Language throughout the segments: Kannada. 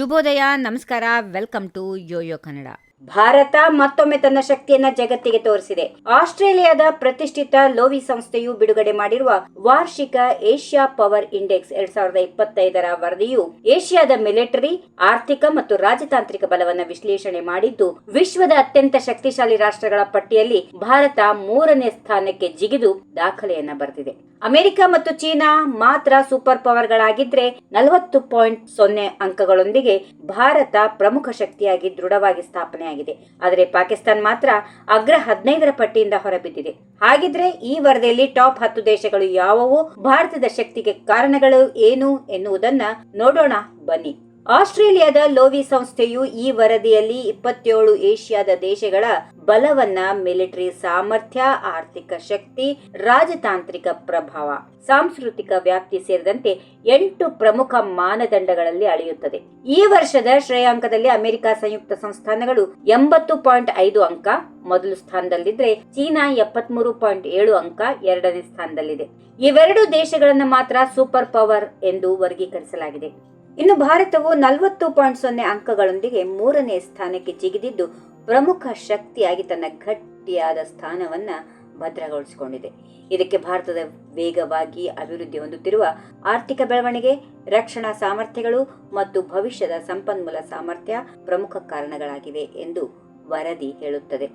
ಶುಭೋದಯ, ನಮಸ್ಕಾರ, welcome to YoYo Kannada. Bharat ಮತ್ತೊಮ್ಮೆ ತನ್ನ ಶಕ್ತಿಯನ್ನ ಜಗತ್ತಿಗೆ ತೋರಿಸಿದೆ. ಆಸ್ಟ್ರೇಲಿಯಾದ ಪ್ರತಿಷ್ಠಿತ ಲೋವಿ ಸಂಸ್ಥೆಯು ಬಿಡುಗಡೆ ಮಾಡಿರುವ ವಾರ್ಷಿಕ ಏಷ್ಯಾ ಪವರ್ ಇಂಡೆಕ್ಸ್ ಎರಡ್ ಸಾವಿರದ ಇಪ್ಪತ್ತೈದರ ವರದಿಯು ಏಷ್ಯಾದ ಮಿಲಿಟರಿ, ಆರ್ಥಿಕ ಮತ್ತು ರಾಜತಾಂತ್ರಿಕ ಬಲವನ್ನು ವಿಶ್ಲೇಷಣೆ ಮಾಡಿದ್ದು, ವಿಶ್ವದ ಅತ್ಯಂತ ಶಕ್ತಿಶಾಲಿ ರಾಷ್ಟ್ರಗಳ ಪಟ್ಟಿಯಲ್ಲಿ ಭಾರತ ಮೂರನೇ ಸ್ಥಾನಕ್ಕೆ ಜಿಗಿದು ದಾಖಲೆಯನ್ನ ಬರೆದಿದೆ. ಅಮೆರಿಕ ಮತ್ತು ಚೀನಾ ಮಾತ್ರ ಸೂಪರ್ ಪವರ್ಗಳಾಗಿದ್ರೆ ನಲವತ್ತು ಪಾಯಿಂಟ್ ಸೊನ್ನೆ ಅಂಕಗಳೊಂದಿಗೆ ಭಾರತ ಪ್ರಮುಖ ಶಕ್ತಿಯಾಗಿ ದೃಢವಾಗಿ ಸ್ಥಾಪನೆಯಾಗಿದೆ. ಆದರೆ ಪಾಕಿಸ್ತಾನ್ ಮಾತ್ರ ಅಗ್ರ ಹದಿನೈದರ ಪಟ್ಟಿಯಿಂದ ಹೊರಬಿದ್ದಿದೆ. ಹಾಗಿದ್ರೆ ಈ ವರದಿಯಲ್ಲಿ ಟಾಪ್ ಹತ್ತು ದೇಶಗಳು ಯಾವುವು, ಭಾರತದ ಶಕ್ತಿಗೆ ಕಾರಣಗಳು ಏನು ಎನ್ನುವುದನ್ನ ನೋಡೋಣ ಬನ್ನಿ. ಆಸ್ಟ್ರೇಲಿಯಾದ ಲೋವಿ ಸಂಸ್ಥೆಯು ಈ ವರದಿಯಲ್ಲಿ ಇಪ್ಪತ್ತೇಳು ಏಷ್ಯಾದ ದೇಶಗಳ ಬಲವನ್ನ, ಮಿಲಿಟರಿ ಸಾಮರ್ಥ್ಯ, ಆರ್ಥಿಕ ಶಕ್ತಿ, ರಾಜತಾಂತ್ರಿಕ ಪ್ರಭಾವ, ಸಾಂಸ್ಕೃತಿಕ ವ್ಯಾಪ್ತಿ ಸೇರಿದಂತೆ ಎಂಟು ಪ್ರಮುಖ ಮಾನದಂಡಗಳಲ್ಲಿ ಅಳೆಯುತ್ತದೆ. ಈ ವರ್ಷದ ಶ್ರೇಯಾಂಕದಲ್ಲಿ ಅಮೆರಿಕ ಸಂಯುಕ್ತ ಸಂಸ್ಥಾನಗಳು ಎಂಬತ್ತು ಪಾಯಿಂಟ್ ಐದು ಅಂಕ, ಮೊದಲು ಸ್ಥಾನದಲ್ಲಿದ್ರೆ ಚೀನಾ ಎಪ್ಪತ್ಮೂರು ಪಾಯಿಂಟ್ ಏಳು ಅಂಕ, ಎರಡನೇ ಸ್ಥಾನದಲ್ಲಿದೆ. ಇವೆರಡು ದೇಶಗಳನ್ನು ಮಾತ್ರ ಸೂಪರ್ ಪವರ್ ಎಂದು ವರ್ಗೀಕರಿಸಲಾಗಿದೆ. ಇನ್ನು ಭಾರತವು ನಲವತ್ತು ಪಾಯಿಂಟ್ ಸೊನ್ನೆ ಅಂಕಗಳೊಂದಿಗೆ ಮೂರನೇ ಸ್ಥಾನಕ್ಕೆ ಜಿಗಿದಿದ್ದು ಪ್ರಮುಖ ಶಕ್ತಿಯಾಗಿ ತನ್ನ ಗಟ್ಟಿಯಾದ ಸ್ಥಾನವನ್ನ ಭದ್ರಗೊಳಿಸಿಕೊಂಡಿದೆ. ಇದಕ್ಕೆ ಭಾರತದ ವೇಗವಾಗಿ ಅಭಿವೃದ್ಧಿ ಹೊಂದುತ್ತಿರುವ ಆರ್ಥಿಕ ಬೆಳವಣಿಗೆ, ರಕ್ಷಣಾ ಸಾಮರ್ಥ್ಯಗಳು ಮತ್ತು ಭವಿಷ್ಯದ ಸಂಪನ್ಮೂಲ ಸಾಮರ್ಥ್ಯ ಪ್ರಮುಖ ಕಾರಣಗಳಾಗಿವೆ ಎಂದು ವರದಿ ಹೇಳುತ್ತದೆ.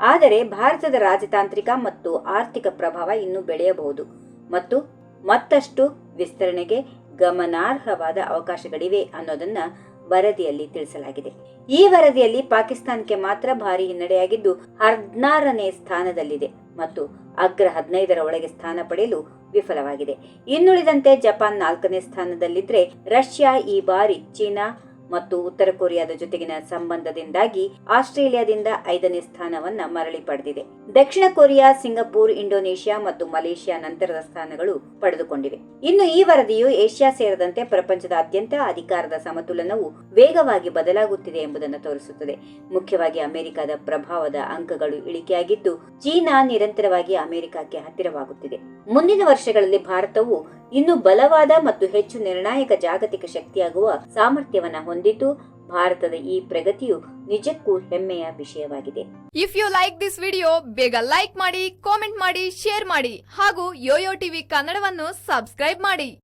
ಆದರೆ ಭಾರತದ ರಾಜತಾಂತ್ರಿಕ ಮತ್ತು ಆರ್ಥಿಕ ಪ್ರಭಾವ ಇನ್ನೂ ಬೆಳೆಯಬಹುದು ಮತ್ತು ಮತ್ತಷ್ಟು ವಿಸ್ತರಣೆಗೆ ಗಮನಾರ್ಹವಾದ ಅವಕಾಶಗಳಿವೆ ಅನ್ನೋದನ್ನ ವರದಿಯಲ್ಲಿ ತಿಳಿಸಲಾಗಿದೆ. ಈ ವರದಿಯಲ್ಲಿ ಪಾಕಿಸ್ತಾನಕ್ಕೆ ಮಾತ್ರ ಭಾರಿ ಹಿನ್ನಡೆಯಾಗಿದ್ದು ಹದಿನಾರನೇ ಸ್ಥಾನದಲ್ಲಿದೆ ಮತ್ತು ಅಗ್ರ ಹದಿನೈದರ ಒಳಗೆ ಸ್ಥಾನ ಪಡೆಯಲು ವಿಫಲವಾಗಿದೆ. ಇನ್ನುಳಿದಂತೆ ಜಪಾನ್ ನಾಲ್ಕನೇ ಸ್ಥಾನದಲ್ಲಿದ್ರೆ ರಷ್ಯಾ ಈ ಬಾರಿ ಚೀನಾ ಮತ್ತು ಉತ್ತರ ಕೊರಿಯಾದ ಜೊತೆಗಿನ ಸಂಬಂಧದಿಂದಾಗಿ ಆಸ್ಟ್ರೇಲಿಯಾದಿಂದ ಐದನೇ ಸ್ಥಾನವನ್ನ ಮರಳಿ ಪಡೆದಿದೆ. ದಕ್ಷಿಣ ಕೊರಿಯಾ, ಸಿಂಗಪೂರ್, ಇಂಡೋನೇಷ್ಯಾ ಮತ್ತು ಮಲೇಷ್ಯಾ ನಂತರದ ಸ್ಥಾನಗಳು ಪಡೆದುಕೊಂಡಿವೆ. ಇನ್ನು ಈ ವರದಿಯು ಏಷ್ಯಾ ಸೇರಿದಂತೆ ಪ್ರಪಂಚದಾದ್ಯಂತ ಅಧಿಕಾರದ ಸಮತೋಲನವು ವೇಗವಾಗಿ ಬದಲಾಗುತ್ತಿದೆ ಎಂಬುದನ್ನು ತೋರಿಸುತ್ತದೆ. ಮುಖ್ಯವಾಗಿ ಅಮೆರಿಕದ ಪ್ರಭಾವದ ಅಂಕಗಳು ಇಳಿಕೆಯಾಗಿದ್ದು, ಚೀನಾ ನಿರಂತರವಾಗಿ ಅಮೆರಿಕಕ್ಕೆ ಹತ್ತಿರವಾಗುತ್ತಿದೆ. ಮುಂದಿನ ವರ್ಷಗಳಲ್ಲಿ ಭಾರತವು ಇನ್ನು ಬಲವಾದ ಮತ್ತು ಹೆಚ್ಚು ನಿರ್ಣಾಯಕ ಜಾಗತಿಕ ಶಕ್ತಿಯಾಗುವ ಸಾಮರ್ಥ್ಯವನ್ನು ಹೊಂದಿದ್ದು ಭಾರತದ ಈ ಪ್ರಗತಿಯು ನಿಜಕ್ಕೂ ಹೆಮ್ಮೆಯ ವಿಷಯವಾಗಿದೆ. If you like this video ಬೇಗ ಲೈಕ್ ಮಾಡಿ ಕಾಮೆಂಟ್ ಮಾಡಿ ಶೇರ್ ಮಾಡಿ ಹಾಗೂ ಯೋಯೋ ಟಿವಿ ಕನ್ನಡವನ್ನು ಸಬ್ಸ್ಕ್ರೈಬ್ ಮಾಡಿ.